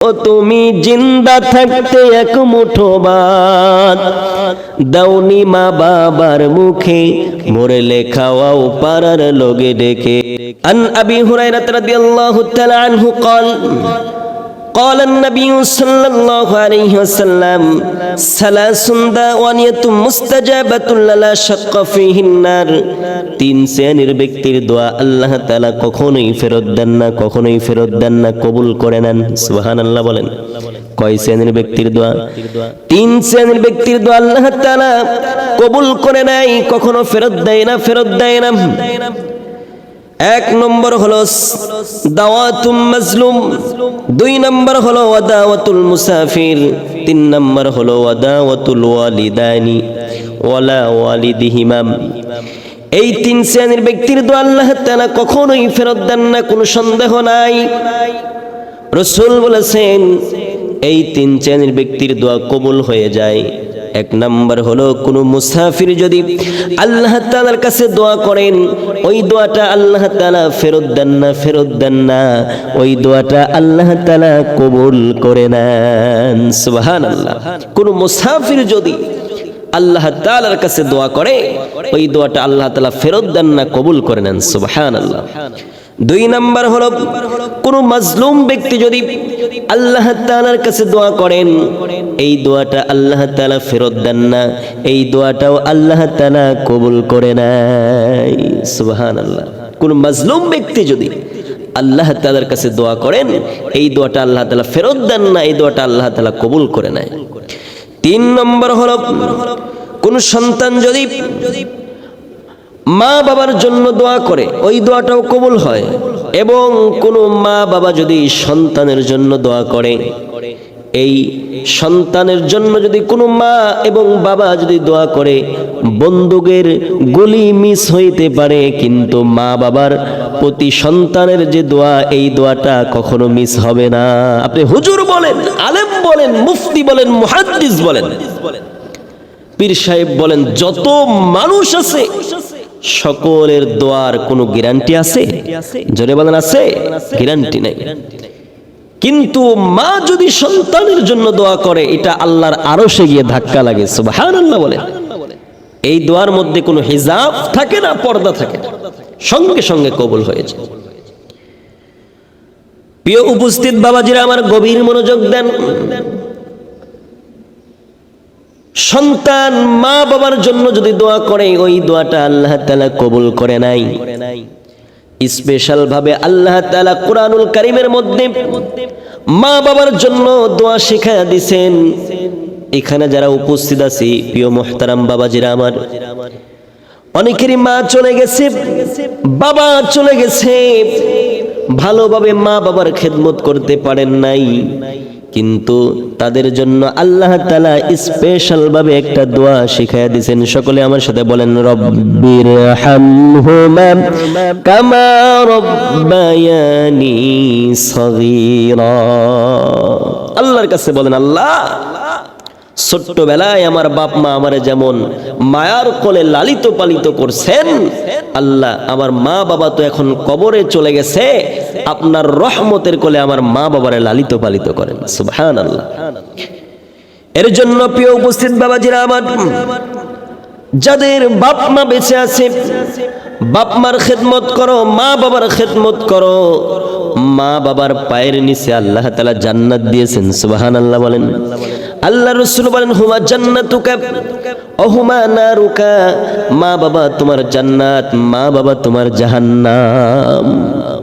ও তুমি জিন্দা থাকতে এক মুঠো ভাত দাউনি মা বাবার মুখে মরলে খাওয়াও পাড়ার লোকে ডেকে আন আবি হুরায়রা রাদিয়াল্লাহু তাআলা আনহু قال قال النبي صلى الله عليه وسلم ثلاث دعوانية مستجابة لا شق فيه النار তিন শ্রেণীর ব্যক্তির দোয়া আল্লাহ তাআলা কখনোই ফেরত দেন না কখনোই ফেরত দেন না কবুল করে নেন সুবহানাল্লাহ বলেন কয় শ্রেণীর ব্যক্তির দোয়া তিন শ্রেণীর ব্যক্তির দোয়া আল্লাহ তাআলা কবুল করে নাই কখনো ফেরত দেয় না ফেরত দেয় না এক নম্বর হলো দাওয়াতুম মাজলুম। দুই নম্বর হলো ওয়াদাওয়াতুল মুসাফির। তিন নম্বর হলো ওয়াদাওয়াতুল ওয়ালিদানি ওয়ালা ওয়ালিদিহিমাম এই তিন শ্রেণির ব্যক্তির দোয়া আল্লাহ তাআলা কখনোই ফেরত দেন না, কোনো সন্দেহ নাই। রসুল বলেছেন, এই তিন শ্রেণির ব্যক্তির দোয়া কবুল হয়ে যায়। এক নাম্বার হলো, কোনো মুসাফির যদি আল্লাহ তাআলার কাছে দোয়া করেন, ওই দোয়াটা আল্লাহ তাআলা ফেরত দেন না, ফেরত দেন না, ওই দোয়াটা আল্লাহ তাআলা কবুল করে নেন। সুবহানাল্লাহ। কোনো মুসাফির যদি আল্লাহ তালার কাছে দোয়া করে, ওই দোয়াটা আল্লাহ তাআলা ফেরত দেন না, কবুল করে নেন। সুবহানাল্লাহ। দুই নাম্বার হলো, কোন মাজলুম ব্যক্তি যদি আল্লাহ তালার কাছে দোয়া করেন, এই দোয়াটা আল্লাহ তাআলা ফেরত দেন না, এই দোয়াটাও আল্লাহ তাআলা কবুল করে নাই সুবহানাল্লাহ। কোন মাজলুম ব্যক্তি যদি আল্লাহ তালার কাছে দোয়া করেন, এই দোয়াটা আল্লাহ তালা ফেরত দেন না, এই দোয়াটা আল্লাহ তালা কবুল করে নেয়। তিন নম্বর হলো, কোন সন্তান যদি মা বাবার জন্য দোয়া করে, ওই দোয়াটাও কবুল হয়। এবং কোনো মা বাবা যদি সন্তানের জন্য দোয়া করে, এই সন্তানের জন্য যদি কোনো মা এবং বাবা যদি দোয়া করে, বন্দুকের গুলি মিস হইতে পারে, কিন্তু মা বাবার প্রতি সন্তানের যে দোয়া, এই দোয়াটা কখনো মিস হবে না। আপনি হুজুর বলেন, আলেম বলেন, মুফতি বলেন, মুহাদ্দিস বলেন। পীর সাহেব বলেন, যত মানুষ আছে সকলের দোয়ার কোনো গ্যারান্টি আছে? জোরে বলেন, আছে? গ্যারান্টি নেই। কিন্তু মা যদি সন্তানের জন্য দোয়া করে, এটা আল্লাহর আরও সে গিয়ে ধাক্কা লাগে, সুবহানাল্লাহ বলে। এই দোয়ার মধ্যে কোনো হিজাব থাকে না, পর্দা থাকে সঙ্গে সঙ্গে কবুল হয়েছে প্রিয় উপস্থিত বাবাজিরা, আমার গভীর মনোযোগ দেন। সন্তান মা বাবার জন্য যদি দোয়া করে, ওই দোয়াটা আল্লাহ তালা কবুল করে নাই। স্পেশাল ভাবে আল্লাহ তালা কোরআনুল কারীমের মধ্যে মা বাবার জন্য দোয়া শেখায়া দিছেন। এখানে যারা উপস্থিত আছি, প্রিয় মোহতারাম বাবাজিরা আমার, অনেকেরই মা চলে গেছে, বাবা চলে গেছে। ভালোভাবে মা বাবার খেদমত করতে পারেন নাই। কিন্তু তাদের জন্য আল্লাহ তালা স্পেশাল ভাবে একটা দোয়া শিখাই দিয়েছেন। সকলে আমার সাথে বলেন, রব্বির আল্লাহর কাছে বলেন, আল্লাহ ছোট্টবেলায় আমার বাপ মা আমারে যেমন মায়ার কোলে লালিত পালিত করছেন, আল্লাহ, আমার মা বাবা তো এখন কবরে চলে গেছে, আপনার রহমতের কোলে আমার মা বাবারে লালিত পালিত করেন সুবহান আল্লাহ এর জন্য প্রিয় উপস্থিত বাবাজিরা আমার, যাদের বাপ মা বেঁচে আছে, বাপ মার খেদমত করো, মা বাবার খেদমত করো মা বাবার পায়ের নিচে আল্লাহ তালা জান্নাত দিয়েছেন সুবাহান আল্লাহ বলেন। আল্লাহ রসুল বলেন, হুমা জান্নাতুকা, অহুমা না রুকা মা বাবা তোমার জান্নাত, মা বাবা তোমার জাহান্নাম।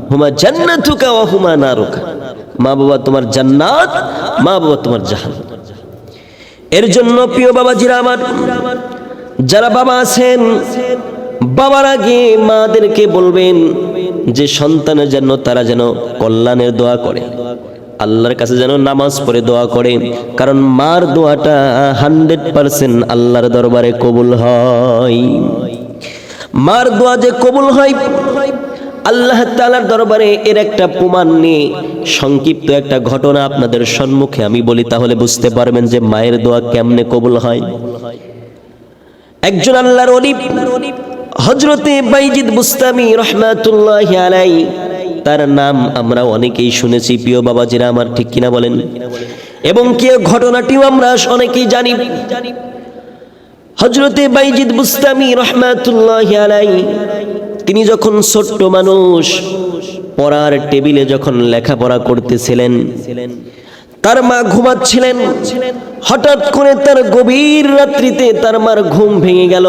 হুমা জান্নাতুকা, অহুমা নারুকা, মা বাবা তোমার জান্নাত, মা বাবা তোমার জাহান এর জন্য প্রিয় বাবাজিরা আমার, যারা বাবা আছেন, বাবার আগে মাদেরকে বলবেন যে সন্তানের জন্য তারা যেন কল্যাণের দোয়া করে। আল্লাহর কাছে যেন নামাজ পড়ে দোয়া করে। কারণ মার দোয়াটা হান্ড্রেড পারসেন্ট আল্লাহর দরবারে কবুল হয়। মার দোয়া যে কবুল হয়, আল্লাহ তালার দরবারে এর একটা প্রমাণ নিয়ে সংক্ষিপ্ত একটা ঘটনা আপনাদের সম্মুখে আমি বলি, তাহলে বুঝতে পারবেন যে মায়ের দোয়া কেমনে কবুল হয়। একজন আল্লাহর অলিপ হজরতে বাইজিদ বুস্তামি রহমাতুল্লাহ আলাই, তার নাম আমরা অনেকেই শুনেছি, প্রিয় বাবাজিরা আমার ঠিক কিনা বলেন? এবং কে ঘটনাটিও আমরা অনেকেই জানি। হজরতে বাইজিদ বুস্তামি রহমাতুল্লাহ আলাই, তিনি যখন ছোট্ট মানুষ, পড়ার টেবিলে যখন লেখাপড়া করতেছিলেন, তার মা ঘুমাচ্ছিলেন। হঠাৎ করে তার গভীর রাত্রিতে তার মার ঘুম ভেঙে গেল।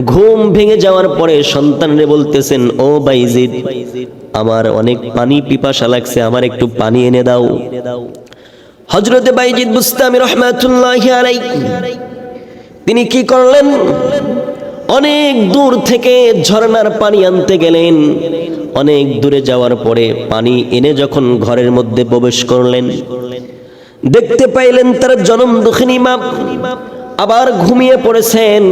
ঘুম ভেঙে যাওয়ার পরে সন্তানরে বলতেছেন, ও বাইজিদ, আমার অনেক পানি পিপাসা লাগছে, আমার একটু পানি এনে দাও। হজরতে বাইজিদ বুস্তামি রহমাতুল্লাহ তিনি কি করলেন? অনেক দূর থেকে ঝর্ণার পানি আনতে গেলেন। অনেক দূরে যাওয়ার পরে পানি এনে যখন ঘরের মধ্যে প্রবেশ করলেন, দেখতে পাইলেন তার জনম দুঃখিনী মা। আবার ঘুমিয়ে পড়েছেন।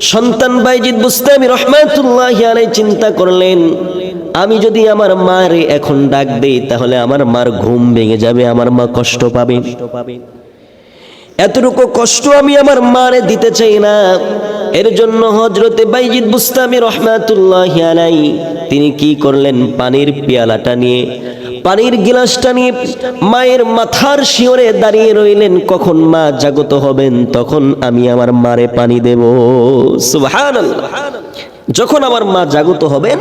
সন্তান বাইজিদ বুস্তামি রহমাতুল্লাহ আলাই চিন্তা করলেন, আমি যদি আমার মারে এখন ডাক দেই, তাহলে আমার মার ঘুম ভেঙে যাবে, আমার মা কষ্ট পাবে। এতটুকু কষ্ট আমি আমার মারে দিতে চাই না। এর জন্য হজরতে বাইজিদ বুস্তামি রহমাতুল্লাহ আলাই তিনি কি করলেন? পানির পেয়ালাটা নিয়ে পানির গিলাসটা নিয়ে মায়ের মাথার শিওরে দাঁড়িয়ে রইলেন। কখন মা জাগত হবেন, তখন আমি আমার মারে পানি দেব। যখন আমার মা জাগত হবেন,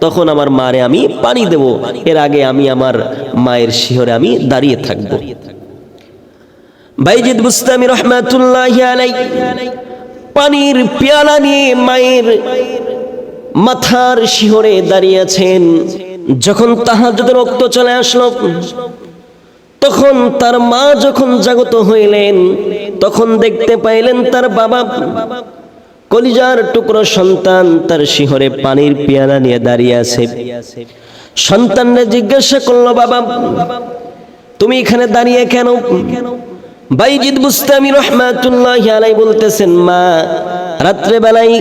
তখন আমার মারে আমি পানি দেব। এর আগে আমি আমার মায়ের শিহরে আমি দাঁড়িয়ে থাকব। বাইজিদ বুস্তামি রহমাতুল্লাহ আলাই পানির পেয়ালা নিয়ে মায়ের মাথার শিহরে দাঁড়িয়ে আছেন। যখন তাহাজ্জুদের রক্ত চলে আসলো, তখন তার মা যখন জাগত হইলেন, তখন দেখতে পাইলেন তার বাবা কলিজার টুকরো সন্তান তার শিহরে পানির পেয়ালা নিয়ে দাঁড়িয়ে আছে। সন্তানরা জিজ্ঞাসা করল, বাবা, তুমি এখানে দাঁড়িয়ে কেন কেন? বাইজিদ বুস্তামি রহমাতুল্লাহ আলাই বলতেছেন, মা রাত্রে বেলায়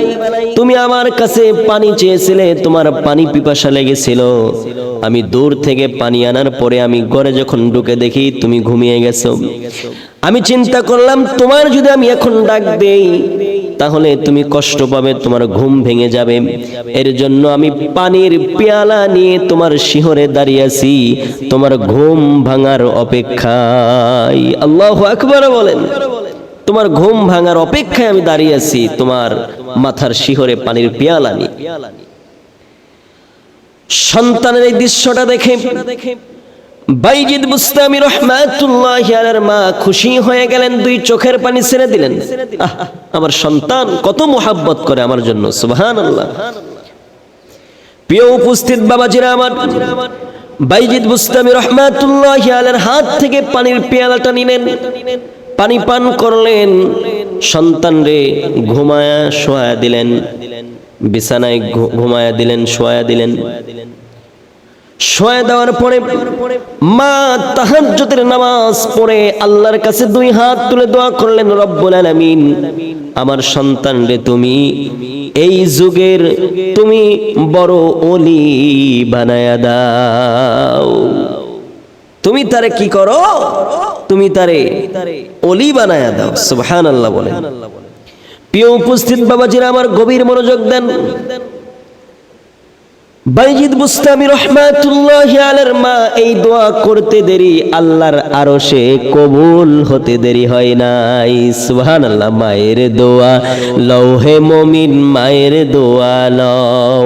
তুমি আমার কাছে পানি চেয়েছিলে, তোমার পানি পিপাসা লেগেছিল। আমি দূর থেকে পানি আনার পরে আমি ঘরে যখন ঢুকে দেখি তুমি ঘুমিয়ে গেছো। আমি চিন্তা করলাম, তোমার যদি আমি এখন ডাক দেই তাহলে তুমি কষ্ট পাবে, তোমার ঘুম ভেঙে যাবে। এর জন্য আমি পানির পেয়ালা নিয়ে তোমার শিহরে দাঁড়িয়ে আছি, তোমার ঘুম ভাঙার অপেক্ষায়। আল্লাহ আকবার বলেন, তোমার ঘুম ভাঙার অপেক্ষায় আমি দাঁড়িয়ে আছি, তোমার মাথার শিহরে পানির পেয়ালা নিয়ে। সন্তানের এই দৃশ্যটা দেখে বাইজিদ বুস্তামি রহমাতুল্লাহ আলার মা খুশি হয়ে গেলেন, দুই চোখের পানি ছেড়ে দিলেন। আমার সন্তান কত মোহাব্বত করে আমার জন্য, সুবহানাল্লাহ। প্রিয় উপস্থিত বাবাজিরা আমার, বাইজিদ বুস্তামি রহমাতুল্লাহ আলার হাত থেকে পানির পেয়ালাটা নিলেন। পানি পান করলেন, সন্তান রে ঘুমায়া শোয়া দিলেন। বিছানায় ঘুমায়া দিলেন, শোয়া দিলেন। শোয়া দেওয়ার পরে মা তাহাজ্জুদের নামাজ পড়ে আল্লাহর কাছে দুই হাত তুলে দোয়া করলেন, রব্বুল আলামিন, আমার সন্তান রে তুমি, এই যুগের তুমি বড় ওলি বানায়া দাও। তুমি তারে কি করো? তুমি তারে অলি বানায়া দাও। সুবহানাল্লাহ বলেন। প্রিয় উপস্থিত বাবাজিরা, আমার গভীর মনোযোগ দেন। বাইজিদ বুস্তামি রহমাতুল্লাহ আলার মা, এই দোয়া করতে দেরি, আল্লাহর আরও সে কবুল হতে দেরি হয় নাই। সুহান আল্লাহ মায়ের দোয়া, লৌহে মমিন মায়ের দোয়া লও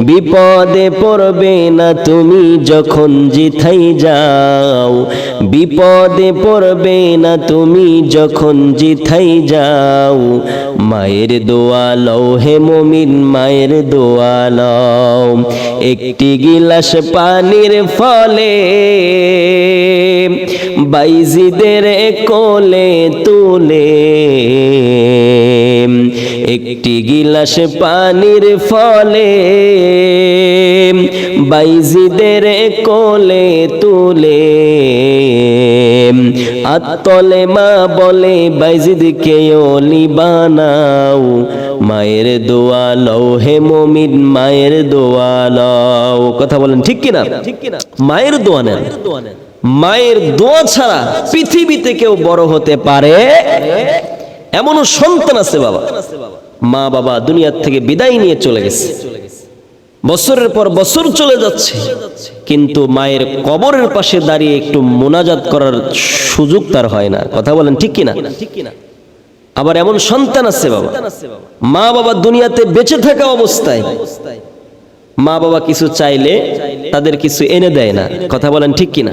বিপদে পড়বে না তুমি যখন জিথাই যাও। বিপদে পড়বে না তুমি যখন জিথাই যাও। মায়ের দোয়া লৌহে মমিন, মায়ের দোয়া লও। একটি গিলাস পানির ফলে বাইজিদের কোলে তুলে। একটি গিলাস পানির ফলে বাইজিদের কোলে তুলে। আত্তলে মা বলে, বাইজিদকে অলি বানাও মায়ের দোয়া লও হে মমিন, মায়ের দোয়া লও। কথা বলেন ঠিক কিনা ঠিক কিনা? মায়ের দোয়া নেন। মায়ের দোয়া ছাড়া পৃথিবীতে কেউ বড় হতে পারে এমনও সন্তান আছে বাবা। মা বাবা দুনিয়ার থেকে বিদায় নিয়ে চলে গেছে। বছরের পর বছর চলে যাচ্ছে। কিন্তু মায়ের কবরের পাশে দাঁড়িয়ে একটু মোনাজাত করার সুযোগ তার হয় না। কথা বলেন ঠিক কিনা? আবার এমন সন্তান আছে বাবা। মা বাবা দুনিয়াতে বেঁচে থাকা অবস্থায় মা বাবা কিছু চাইলে তাদের কিছু এনে দেয় না। কথা বলেন ঠিক কিনা?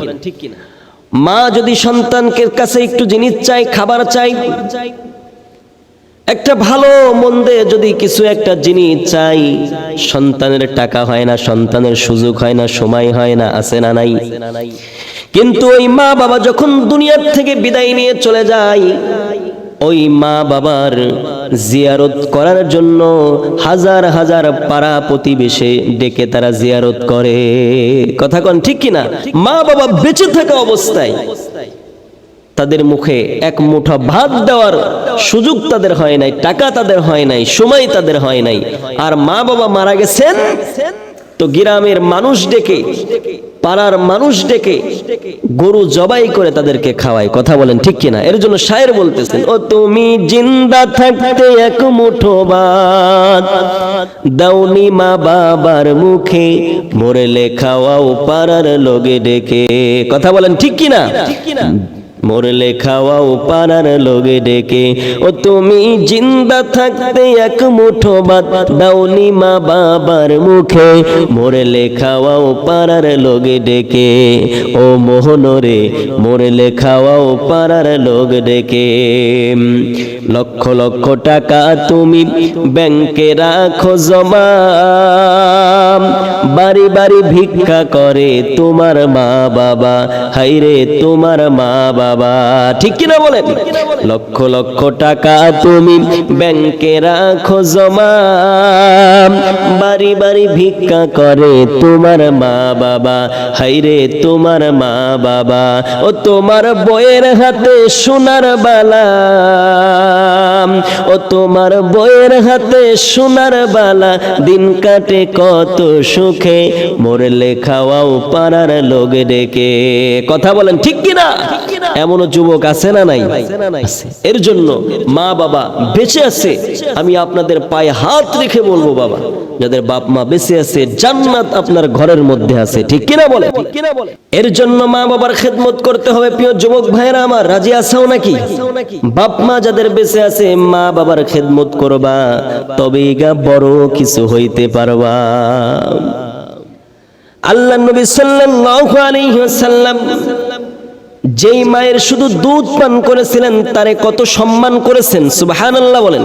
মা যদি সন্তানকে কাছে একটু জিনিস চাই খাবার চাই একটা ভালো মন্দে যদি কিছু একটা জিনিস চাই, সন্তানের টাকা হয় না, সন্তানের সুযোগ হয় না, সময় হয় না, আছে না নাই। কিন্তু ওই মা বাবা যখন দুনিয়ার থেকে বিদায় নিয়ে চলে যায়, ওই মা বাবার জিয়ারত করার জন্য হাজার হাজার পাড়া প্রতিবেশে ডেকে তারা জিয়ারত করে। কথা কন ঠিক কিনা? মা বাবা বেঁচে থাকা অবস্থায় তাদের মুখে এক মুঠা ভাত দেওয়ার সুযোগ তাদের হয় নাই, টাকা তাদের হয় নাই, সময় তাদের হয় নাই। আর মা বাবা মারা গেছেন, তো গ্রামের মানুষ ডেকে, পাড়ার মানুষ ডেকে গরু জবাই করে তাদেরকে খাওয়ায়। কথা বলেন ঠিক কিনা? এর জন্য শায়ের বলতেছেন, ও তুমি জিন্দা থাকতে এক মুঠো ভাত দাউনি মা বাবার মুখে, মরলে খাওয়াও পাড়ার লোকে ডেকে। কথা বলেন ঠিক কিনা ঠিক কিনা? মরলে খাওয়াও পাড়ার লোকে ডেকে, ও তুমি জিন্দা থাকতে এক মুঠো ভাত দাউনি মা বাবার মুখে। মরলে খাওয়াও পাড়ার লোকে ডেকে, ও মোহনরে মরলে খাওয়াও পাড়ার লোক ডেকে। লক্ষ লক্ষ টাকা তুমি ব্যাংকে রাখো জমা, বাড়ি বাড়ি ভিক্ষা করে তোমার মা বাবা। হাইরে তোমার মা বাবা। ঠিক কিনা বলেন? লক্ষ লক্ষ টাকা তুমি ব্যাংকে রাখো জমা। বাড়ি বাড়ি ভিক্ষা করে তোমার মা বাবা। হাইরে তোমার মা বাবা। ও তোমার বইয়ের হাতে সোনার বালা। ও তোমার বইয়ের হাতে সোনার বালা। দিন কাটে কত সুখে, মরলে খাওয়াও পাড়ার লোক ডেকে। কথা বলেন, ঠিক কিনা? এমনও যুবক আছে না নাই? এর জন্য মা বাবা বেঁচে আছে আমি আপনাদের পায়ে হাত রেখে বলব বাবা। যাদের বাপ মা বেঁচে আছে জান্নাত আপনার ঘরের মধ্যে আছে ঠিক কিনা বলে? ঠিক কিনা বলে? এর জন্য মা বাবার খেদমত করতে হবে প্রিয় যুবক ভাইরা আমার রাজি আছেও নাকি? বাপ মা যাদের বেঁচে আছে মা বাবার খেদমত করবা তবেই গা বড় কিছু হইতে পারবা। আল্লাহ নবী সাল্লাল্লাহু আলাইহি ওয়াসাল্লাম যেই মায়ের শুধু দুধ পান করেছিলেন, তারে কত সম্মান করেছেন? সুবহানাল্লাহ বলেন।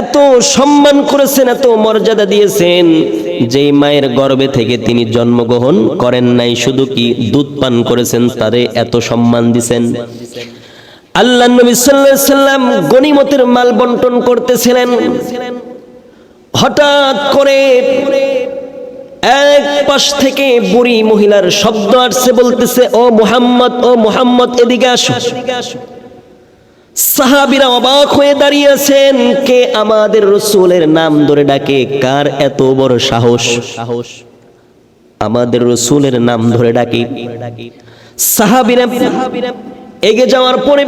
এত সম্মান করেছেন, এত মর্যাদা দিয়েছেন, যেই মায়ের গর্ভে থেকে তিনি জন্মগ্রহণ করেন নাই, শুধু কি দুধ পান করেছেন, তারে এত সম্মান দিছেন? আল্লাহ নবী সাল্লাল্লাহু সাল্লাম গনিমতের মাল বন্টন করতেছিলেন। হঠাৎ করে এক পাশ থেকে বুড়ি মহিলার শব্দ আসছে, বলতেছে, ও মুহাম্মদ ও মুহাম্মদ, এদিকে আসো। সাহাবিরা অবাক হয়ে দাঁড়িয়ে আছেন, কে আমাদের রসুলের নাম ধরে ডাকে? কার এত বড় সাহস? সাহস আমাদের রসুলের নাম ধরে ডাকি। সাহাবিরা এগে যাওয়ার পরে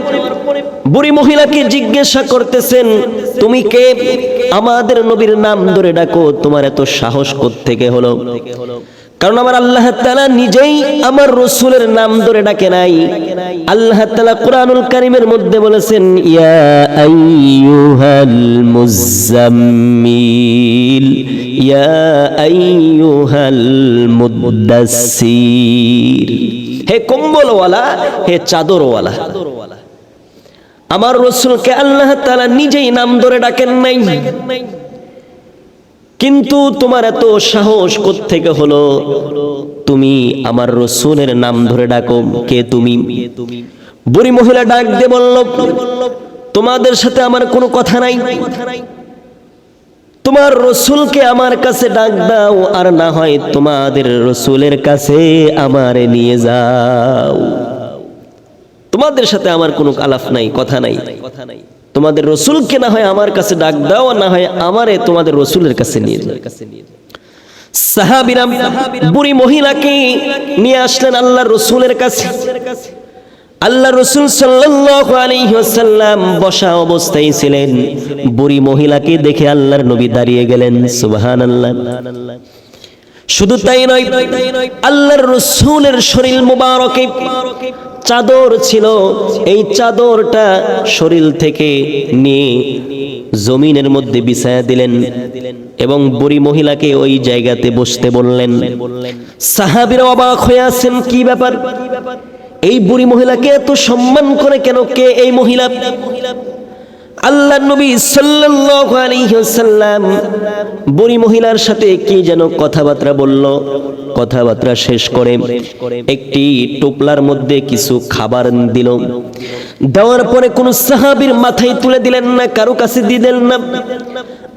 বুড়ি মহিলাকে জিজ্ঞাসা করতেছেন, তুমি কে? আমাদের নবীর নাম ধরে ডাকো, তোমার এত সাহস থেকে হলো? কারণ আমার আল্লাহ তালা নিজেই আমার রসুলের নাম ধরে ডাকে নাই। আল্লাহ তাআলা কোরআনুল কারিমের মধ্যে বলেছেন মুজাম্মিল ইয়া আইয়ুহাল মুদাসসির। হে কম্বলওয়ালা, হে চাদরওয়ালা। আমার রসুলকে আল্লাহ তাআলা নিজেই নাম ধরে ডাকেন নাই। কিন্তু তোমার এত সাহস থেকে হলো? তুমি আমার রসুলের নাম ধরে ডাকো, কে তুমি? বুড়ি মহিলা ডাক দিয়ে বলল, তোমাদের সাথে আমার কোনো কথা নাই কথা নাই। তোমার রসুলকে আমার কাছে ডাক দাও, আর না হয় তোমাদের রসুলের কাছে আমারে নিয়ে যাও। তোমাদের সাথে আমার কোনো আলাপ নাই, কথা নাই। কথা নাই তোমাদের রসুলকে না হয় আমার কাছে ডাক দাও, আর না হয় আমারে তোমাদের রসুলের কাছে নিয়ে যাও। সাহাবিরাম বুড়ি মহিলাকে নিয়ে আসলেন আল্লাহর রসুলের কাছে। আল্লাহ রসুল আলাইহি বসা অবস্থায় ছিলেন। বুড়ি মহিলাকে দেখে আল্লাহর নবী দাঁড়িয়ে গেলেন, সুবহানাল্লাহ। শুধু তাই নয়, আল্লাহর রসুলের শরীর মুবারকে চাদর ছিল। এই চাদরটা শরীর থেকে নিয়ে জমিনের মধ্যে বিছায়া দিলেন এবং বুড়ি মহিলাকে ওই জায়গাতে বসতে বললেন, সাহাবীরা অবাক হয়ে আছেন, কি ব্যাপার? এই বুড়ি মহিলাকে এত সম্মান করে কেন কে এই মহিলা? আল্লাহ নবী ওয়াসাল্লাম বুড়ি মহিলার সাথে কি যেন কথাবার্তা বলল। কথাবার্তা শেষ করে একটি টোপলার মধ্যে কিছু খাবার দিল। দেওয়ার পরে কোন সাহাবীর মাথায় তুলে দিলেন না, কারও কাছে দিলেন না।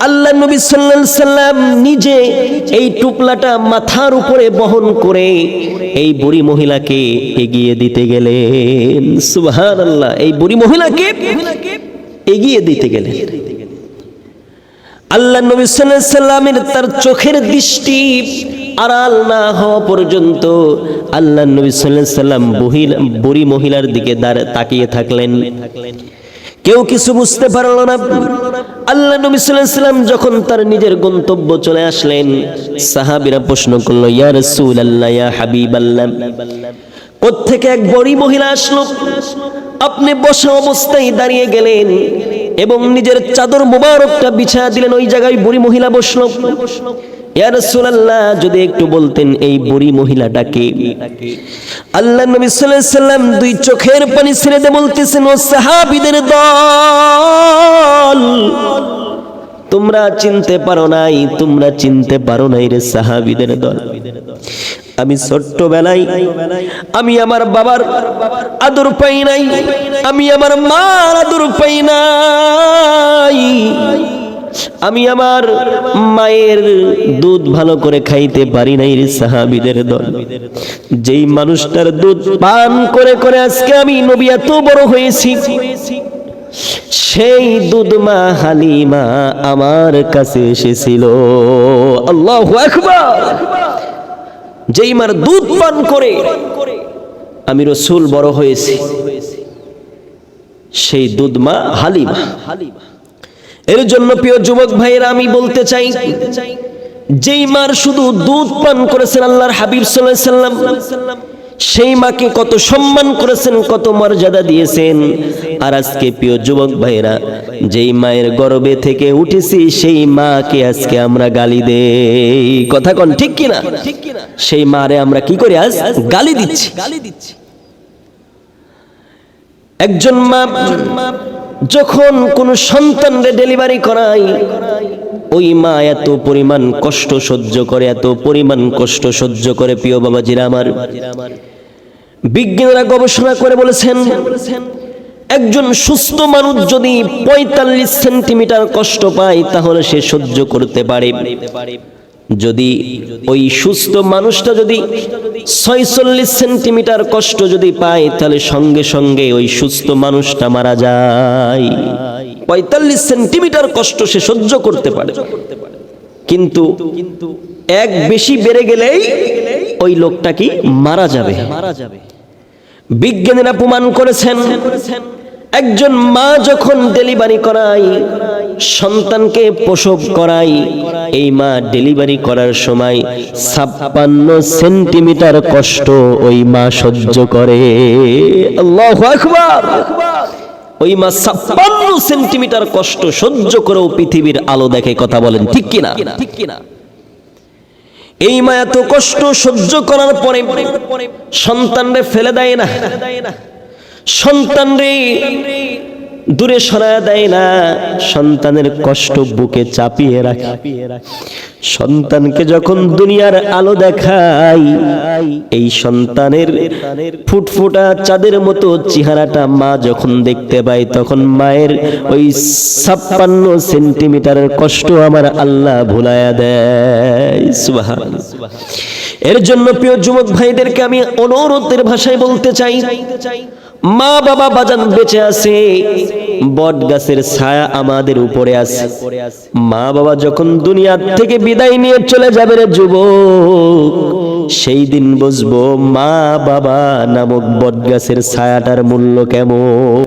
আল্লাহ নবী সাল্লাল্লাহু সাল্লাম নিজে এই টুপলাটা মাথার উপরে বহন করে এই বুড়ি মহিলাকে এগিয়ে দিতে গেলেন। সুবহানাল্লাহ, এই বুড়ি মহিলাকে এগিয়ে দিতে গেলেন। আল্লাহ নবী সাল্লাল্লাহু সাল্লামের তার চোখের দৃষ্টি আড়াল না হওয়া পর্যন্ত আল্লাহ নবী সাল্লাল্লাহু সাল্লাম বুড়ি মহিলার দিকে তাকিয়ে থাকলেন। কেউ কিছু বুঝতে পারল না। আল্লাহ নবী সাল্লাম যখন তার নিজের গন্তব্য চলে আসলেন, সাহাবীরা প্রশ্ন করল, ইয়া রাসূলুল্লাহ, ইয়া হাবিবাল্লাহ, কোত্থেকে এক বড়ি মহিলা আসলো? আপনি বসা অবস্থায় দাঁড়িয়ে গেলেন এবং নিজের চাদর মোবারকটা বিছায়া দিলেন, ওই জায়গায় বুড়ি মহিলা বসল। যদি একটু বলতেন এই বুড়ি মহিলাটাকে। আল্লাহ নবী সাল্লাম দুই চোখের পানি ছেড়ে বলতেছেন, ও সাহাবীদের দল, তোমরা চিনতে পারো নাই, তোমরা চিনতে পারো নাই রে সাহাবিদের দল। আমি ছোট্টবেলায়, আমি আমার বাবার আদর পাই নাই, আমি আমার মার আদর পাই নাই। আমি আমার মায়ের দুধ ভালো করে খাইতে পারি নাই সাহাবীদের দল। যেই মানুষটার দুধ পান করে করে আজকে আমি নবী এত বড় হয়েছি, সেই দুধমা হালিমা আমার কাছে এসেছিল। আল্লাহু যেই মার দুধ পান করে আমি রসুল বড় হয়েছি, সেই দুধ দুধমা হালিমা। এর জন্য প্রিয় যুবক ভাইয়েরা, আমি বলতে চাই, যেই মার শুধু দুধ পান করেছেন আল্লাহর হাবিব সাল্লাম, সেই মাকে কত সম্মান করেছেন, কত মর্যাদা দিয়েছেন। আর আজকে প্রিয় যুবক ভাইরা যেই মায়ের গর্ভে থেকে উঠেছি, সেই মাকে আজকে আমরা গালি দেই। কথা কোন, ঠিক কিনা? সেই মারে আমরা কি করি আজ? গালি দিচ্ছি গালি দিচ্ছি। একজন মা যখন কোন সন্তানরে ডেলিভারি করাই ওই মা এত পরিমাণ কষ্ট সহ্য করে, এত পরিমাণ কষ্ট সহ্য করে প্রিয় বাবাজিরা আমার। বিজ্ঞানীরা গবেষণা করে বলেছেন, একজন সুস্থ মানুষ যদি পঁয়তাল্লিশ সেন্টিমিটার কষ্ট পায়, তাহলে সে সহ্য করতে পারে। যদি ওই সুস্থ মানুষটা যদি ছয়চল্লিশ সেন্টিমিটার কষ্ট যদি পায়, তাহলে সঙ্গে সঙ্গে ওই সুস্থ মানুষটা মারা যায়। পঁয়তাল্লিশ সেন্টিমিটার কষ্ট সে সহ্য করতে পারে। কিন্তু এক বেশি বেড়ে গেলেই ওই লোকটা কি মারা যাবে? মারা যাবে বিজ্ঞানীরা প্রমাণ করেছেন, একজন মা যখন ডেলিভারি করাই সন্তানকে প্রসব করাই, এই মা ডেলিভারি করার সময় ছাপ্পান্ন সেন্টিমিটার কষ্ট ওই মা সহ্য করে। ওই মা ছাপ্পান্ন সেন্টিমিটার কষ্ট সহ্য করেও পৃথিবীর আলো দেখে কথা বলেন ঠিক কিনা ঠিক কিনা? এই মা এত কষ্ট সহ্য করার পরে সন্তানরে ফেলে দেয় না। সন্তানরে দূরে সরা দেয় না। সন্তানের কষ্ট বুকে চাপিয়ে রাখে। সন্তানকে যখন দুনিয়ার আলো দেখাই এই সন্তানের ফুটফুটা চাঁদের মতো চেহারাটা মা যখন দেখতে পায়, তখন মায়ের ওই ছাপ্পান্ন সেন্টিমিটারের কষ্ট আমার আল্লাহ ভুলায়া দেয়। এর জন্য প্রিয় যুবক ভাইদেরকে আমি অনুরোধের ভাষায় বলতে চাই মা বাবা বাজান বেঁচে আছে বট গাছের ছায়া আমাদের উপরে আছে। মা বাবা যখন দুনিয়ার থেকে বিদায় নিয়ে চলে যাবে রে যুব সেই দিন বুঝব মা বাবা নামক বট গাছের ছায়াটার মূল্য কেমন।